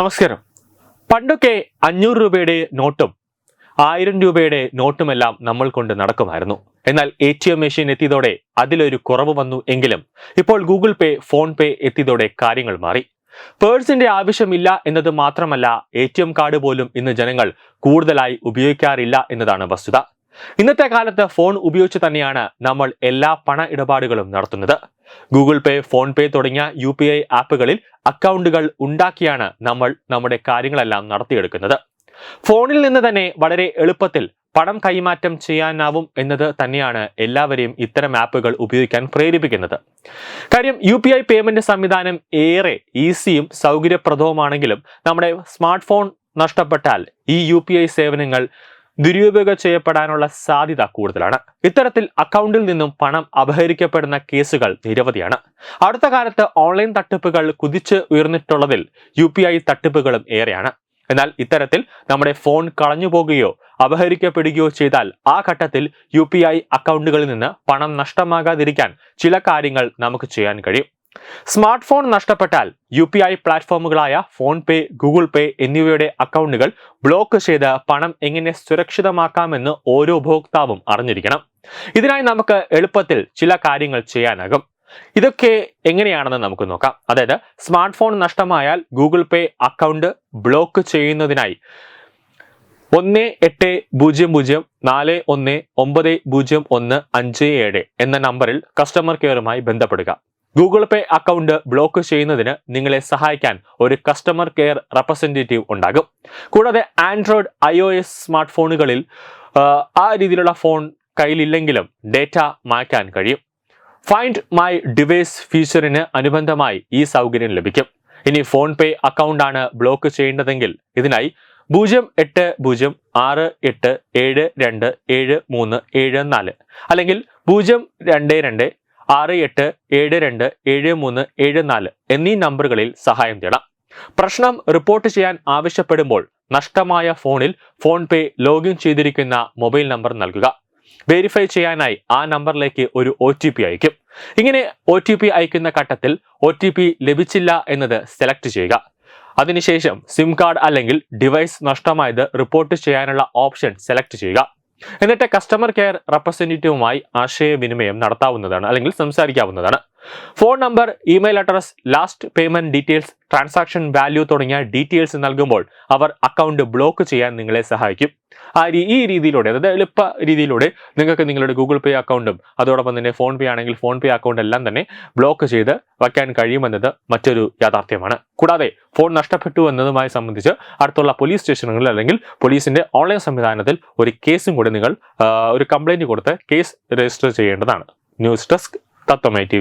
നമസ്കാരം. പണ്ടൊക്കെ അഞ്ഞൂറ് രൂപയുടെ നോട്ടും ആയിരം രൂപയുടെ നോട്ടുമെല്ലാം നമ്മൾ കൊണ്ട് നടക്കുമായിരുന്നു. എന്നാൽ എ ടി എം മെഷീൻ എത്തിയതോടെ അതിലൊരു കുറവ് വന്നു എങ്കിലും ഇപ്പോൾ ഗൂഗിൾ പേ ഫോൺ പേ എത്തിയതോടെ കാര്യങ്ങൾ മാറി. പേഴ്സിന്റെ ആവശ്യമില്ല എന്നത് മാത്രമല്ല എ കാർഡ് പോലും ഇന്ന് ജനങ്ങൾ കൂടുതലായി ഉപയോഗിക്കാറില്ല എന്നതാണ് വസ്തുത. ഇന്നത്തെ കാലത്ത് ഫോൺ ഉപയോഗിച്ച് തന്നെയാണ് നമ്മൾ എല്ലാ പണ ഇടപാടുകളും നടത്തുന്നത്. ഗൂഗിൾ പേ ഫോൺ പേ തുടങ്ങിയ യു പി ഐ ആപ്പുകളിൽ അക്കൗണ്ടുകൾ ഉണ്ടാക്കിയാണ് നമ്മൾ നമ്മുടെ കാര്യങ്ങളെല്ലാം നടത്തിയെടുക്കുന്നത്. ഫോണിൽ നിന്ന് തന്നെ വളരെ എളുപ്പത്തിൽ പണം കൈമാറ്റം ചെയ്യാനാവും എന്നത് തന്നെയാണ് എല്ലാവരെയും ഇത്തരം ആപ്പുകൾ ഉപയോഗിക്കാൻ പ്രേരിപ്പിക്കുന്നത്. കാര്യം യു പി ഐ പേയ്മെന്റ് സംവിധാനം ഏറെ ഈസിയും സൗകര്യപ്രദവുമാണെങ്കിലും നമ്മുടെ സ്മാർട്ട് ഫോൺ നഷ്ടപ്പെട്ടാൽ ഈ യു പി ഐ സേവനങ്ങൾ ദുരുപയോഗം ചെയ്യപ്പെടാനുള്ള സാധ്യത കൂടുതലാണ്. ഇത്തരത്തിൽ അക്കൗണ്ടിൽ നിന്നും പണം അപഹരിക്കപ്പെടുന്ന കേസുകൾ നിരവധിയാണ്. അടുത്ത കാലത്ത് ഓൺലൈൻ തട്ടിപ്പുകൾ കുതിച്ച് ഉയർന്നിട്ടുള്ളതിൽ യു തട്ടിപ്പുകളും ഏറെയാണ്. എന്നാൽ ഇത്തരത്തിൽ നമ്മുടെ ഫോൺ കളഞ്ഞു പോകുകയോ അപഹരിക്കപ്പെടുകയോ ചെയ്താൽ ആ ഘട്ടത്തിൽ യു അക്കൗണ്ടുകളിൽ നിന്ന് പണം നഷ്ടമാകാതിരിക്കാൻ ചില കാര്യങ്ങൾ നമുക്ക് ചെയ്യാൻ കഴിയും. സ്മാർട്ട് ഫോൺ നഷ്ടപ്പെട്ടാൽ യു പി ഐ പ്ലാറ്റ്ഫോമുകളായ ഫോൺ പേ ഗൂഗിൾ പേ എന്നിവയുടെ അക്കൗണ്ടുകൾ ബ്ലോക്ക് ചെയ്ത് പണം എങ്ങനെ സുരക്ഷിതമാക്കാമെന്ന് ഓരോ ഉപഭോക്താവും അറിഞ്ഞിരിക്കണം. ഇതിനായി നമുക്ക് എളുപ്പത്തിൽ ചില കാര്യങ്ങൾ ചെയ്യാനാകും. ഇതൊക്കെ എങ്ങനെയാണെന്ന് നമുക്ക് നോക്കാം. അതായത് സ്മാർട്ട് ഫോൺ നഷ്ടമായാൽ ഗൂഗിൾ പേ അക്കൗണ്ട് ബ്ലോക്ക് ചെയ്യുന്നതിനായി ഒന്ന് എട്ട് പൂജ്യം പൂജ്യം നാല് ഒന്ന് ഒമ്പത് പൂജ്യം ഒന്ന് അഞ്ച് ഏഴ് എന്ന നമ്പറിൽ കസ്റ്റമർ കെയറുമായി ബന്ധപ്പെടുക. ഗൂഗിൾ പേ അക്കൗണ്ട് ബ്ലോക്ക് ചെയ്യുന്നതിന് നിങ്ങളെ സഹായിക്കാൻ ഒരു കസ്റ്റമർ കെയർ റെപ്രസെന്റേറ്റീവ് ഉണ്ടാകും. കൂടാതെ Android I O S smart ഫോണുകളിൽ ആ, രീതിയിലുള്ള ഫോൺ കയ്യിലില്ലെങ്കിലും ഡേറ്റ മായ്ക്കാൻ കഴിയും. ഫൈൻഡ് മൈ ഡിവൈസ് ഫീച്ചറിന് അനുബന്ധമായി ഈ സൗകര്യം ലഭിക്കും. ഇനി ഫോൺ പേ അക്കൗണ്ടാണ് ബ്ലോക്ക് ചെയ്യേണ്ടതെങ്കിൽ ഇതിനായി പൂജ്യം എട്ട് പൂജ്യം ആറ് എട്ട് ഏഴ് രണ്ട് ഏഴ് മൂന്ന് ഏഴ് നാല് അല്ലെങ്കിൽ പൂജ്യം രണ്ട് രണ്ട് ആറ് എട്ട് ഏഴ് രണ്ട് ഏഴ് മൂന്ന് ഏഴ് നാല് എന്നീ നമ്പറുകളിൽ സഹായം തേടാം. പ്രശ്നം റിപ്പോർട്ട് ചെയ്യാൻ ആവശ്യപ്പെടുമ്പോൾ നഷ്ടമായ ഫോണിൽ ഫോൺ പേ ലോഗിൻ ചെയ്തിരിക്കുന്ന മൊബൈൽ നമ്പർ നൽകുക. വെരിഫൈ ചെയ്യാനായി ആ നമ്പറിലേക്ക് ഒരു ഒ ടി പി അയക്കും ഇങ്ങനെ ഒ ടി പി അയക്കുന്ന ഘട്ടത്തിൽ ഒ ടി പി ലഭിച്ചില്ല എന്നത് സെലക്ട് ചെയ്യുക. അതിനുശേഷം സിം കാർഡ് അല്ലെങ്കിൽ ഡിവൈസ് നഷ്ടമായത് റിപ്പോർട്ട് ചെയ്യാനുള്ള ഓപ്ഷൻ സെലക്ട് ചെയ്യുക. എന്നിട്ട് കസ്റ്റമർ കെയർ റെപ്രസെന്റേറ്റീവുമായി ആശയവിനിമയം നടത്താവുന്നതാണ് അല്ലെങ്കിൽ സംസാരിക്കാവുന്നതാണ്. Phone number email address last payment details transaction value തുടങ്ങിയ ഡീറ്റെയിൽസ് നൽകുമ്പോൾ അവർ അക്കൗണ്ട് ബ്ലോക്ക് ചെയ്യാൻ നിങ്ങളെ സഹായിക്കും. ആ ഈ രീതിയിലൂടെ അതായത് എളുപ്പ രീതിയിലൂടെ നിങ്ങൾക്ക് നിങ്ങളുടെ ഗൂഗിൾ പേ അക്കൗണ്ടും അതോടൊപ്പം തന്നെ ഫോൺ പേ ആണെങ്കിൽ ഫോൺ പേ അക്കൗണ്ട് എല്ലാം തന്നെ ബ്ലോക്ക് ചെയ്ത് വയ്ക്കാൻ കഴിയുമെന്നത് മറ്റൊരു യാഥാർത്ഥ്യമാണ്. കൂടാതെ ഫോൺ നഷ്ടപ്പെട്ടു എന്നതുമായി സംബന്ധിച്ച് അടുത്തുള്ള പോലീസ് സ്റ്റേഷനുകളിൽ അല്ലെങ്കിൽ പോലീസിന്റെ ഓൺലൈൻ സംവിധാനത്തിൽ ഒരു കേസും കൂടി നിങ്ങൾ ഒരു കംപ്ലൈന്റ് കൊടുത്ത് കേസ് രജിസ്റ്റർ ചെയ്യേണ്ടതാണ്. News desk Tatwamayi T